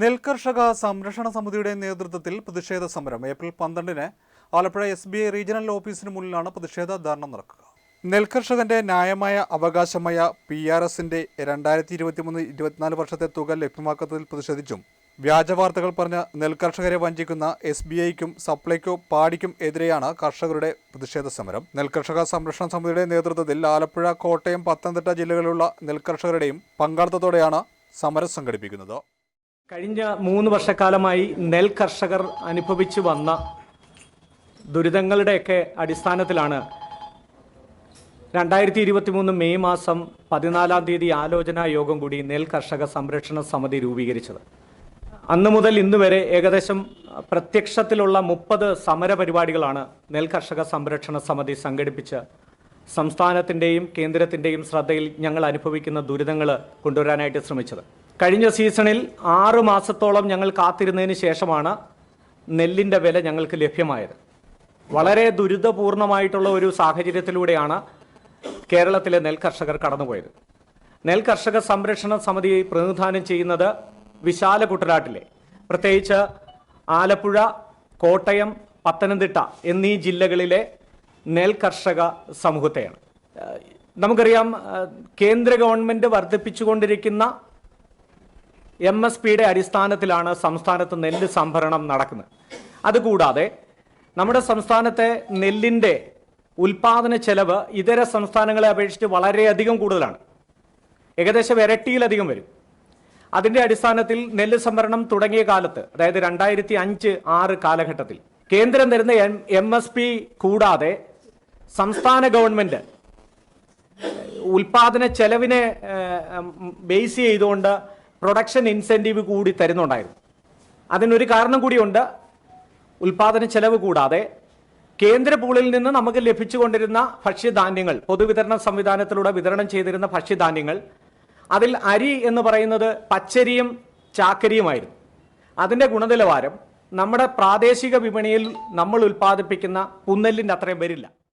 നെൽകർഷക സംരക്ഷണ സമിതിയുടെ നേതൃത്വത്തിൽ പ്രതിഷേധ സമരം. ഏപ്രിൽ പന്ത്രണ്ടിന് Alappuzha S B I regional ഓഫീസിന് മുന്നിലാണ് പ്രതിഷേധ ധർണ നടക്കുക. നെൽകർഷകന്റെ ന്യായമായ അവകാശമായ പി ആർ എസിന്റെ രണ്ടായിരത്തി ഇരുപത്തിമൂന്ന് ഇരുപത്തിനാല് വർഷത്തെ തുക ലഭ്യമാക്കുന്നതിൽ പ്രതിഷേധിച്ചും വ്യാജ വാർത്തകൾ പറഞ്ഞ് നെൽകർഷകരെ വഞ്ചിക്കുന്ന എസ് ബി ഐക്കും സപ്ലൈക്കോ പാടിക്കും എതിരെയാണ് കർഷകരുടെ പ്രതിഷേധ സമരം. നെൽകർഷക സംരക്ഷണ സമിതിയുടെ നേതൃത്വത്തിൽ ആലപ്പുഴ കോട്ടയം പത്തനംതിട്ട ജില്ലകളിലുള്ള നെൽകർഷകരുടെയും പങ്കാളിത്തത്തോടെയാണ് സമരം സംഘടിപ്പിക്കുന്നത്. കഴിഞ്ഞ മൂന്ന് വർഷക്കാലമായി നെൽ കർഷകർ അനുഭവിച്ചു വന്ന ദുരിതങ്ങളുടെയൊക്കെ അടിസ്ഥാനത്തിലാണ് രണ്ടായിരത്തി ഇരുപത്തി മൂന്ന് മെയ് മാസം പതിനാലാം തീയതി ആലോചനാ യോഗം കൂടി നെൽ കർഷക സംരക്ഷണ സമിതി രൂപീകരിച്ചത്. അന്ന് മുതൽ ഇന്ന് വരെ ഏകദേശം പ്രത്യക്ഷത്തിലുള്ള മുപ്പത് സമര പരിപാടികളാണ് നെൽ കർഷക സംരക്ഷണ സമിതി സംഘടിപ്പിച്ച് സംസ്ഥാനത്തിന്റെയും കേന്ദ്രത്തിന്റെയും ശ്രദ്ധയിൽ ഞങ്ങൾ അനുഭവിക്കുന്ന ദുരിതങ്ങൾ കൊണ്ടുവരാനായിട്ട് ശ്രമിച്ചത്. കഴിഞ്ഞ സീസണിൽ ആറ് മാസത്തോളം ഞങ്ങൾ കാത്തിരുന്നതിന് ശേഷമാണ് നെല്ലിന്റെ വില ഞങ്ങൾക്ക് ലഭ്യമായത്. വളരെ ദുരിതപൂർണമായിട്ടുള്ള ഒരു സാഹചര്യത്തിലൂടെയാണ് കേരളത്തിലെ നെൽ കർഷകർ കടന്നുപോയത്. നെൽ കർഷക സംരക്ഷണ സമിതി പ്രതിനിധാനം ചെയ്യുന്നത് വിശാല കുട്ടനാട്ടിലെ പ്രത്യേകിച്ച് ആലപ്പുഴ കോട്ടയം പത്തനംതിട്ട എന്നീ ജില്ലകളിലെ നെൽ കർഷക സമൂഹത്തെയാണ്. നമുക്കറിയാം കേന്ദ്ര ഗവൺമെന്റ് വർദ്ധിപ്പിച്ചുകൊണ്ടിരിക്കുന്ന എം എസ് പിയുടെ അടിസ്ഥാനത്തിലാണ് സംസ്ഥാനത്ത് നെല്ല് സംഭരണം നടക്കുന്നത്. അതുകൂടാതെ നമ്മുടെ സംസ്ഥാനത്തെ നെല്ലിന്റെ ഉൽപാദന ചെലവ് ഇതര സംസ്ഥാനങ്ങളെ അപേക്ഷിച്ച് വളരെയധികം കൂടുതലാണ്. ഏകദേശം ഇരട്ടിയിലധികം വരും. അതിന്റെ അടിസ്ഥാനത്തിൽ നെല്ല് സംഭരണം തുടങ്ങിയ കാലത്ത് അതായത് രണ്ടായിരത്തി അഞ്ച് ആറ് കാലഘട്ടത്തിൽ കേന്ദ്രം തരുന്ന എം എസ് പി കൂടാതെ സംസ്ഥാന ഗവൺമെന്റ് ഉൽപാദന ചെലവിനെ ബേസ് ചെയ്തുകൊണ്ട് പ്രൊഡക്ഷൻ ഇൻസെന്റീവ് കൂടി തരുന്നുണ്ടായിരുന്നു. അതിനൊരു കാരണം കൂടിയുണ്ട്. ഉൽപാദന ചെലവ് കൂടാതെ കേന്ദ്ര പൂളിൽ നിന്ന് നമുക്ക് ലഭിച്ചുകൊണ്ടിരുന്ന ഭക്ഷ്യധാന്യങ്ങൾ പൊതുവിതരണ സംവിധാനത്തിലൂടെ വിതരണം ചെയ്തിരുന്ന ഭക്ഷ്യധാന്യങ്ങൾ അതിൽ അരി എന്ന് പറയുന്നത് പച്ചരിയും ചാക്കരിയുമായിരുന്നു. അതിന്റെ ഗുണനിലവാരം നമ്മുടെ പ്രാദേശിക വിപണിയിൽ നമ്മൾ ഉൽപ്പാദിപ്പിക്കുന്ന പുന്നെല്ലിന്റെ അത്രയും വരില്ല.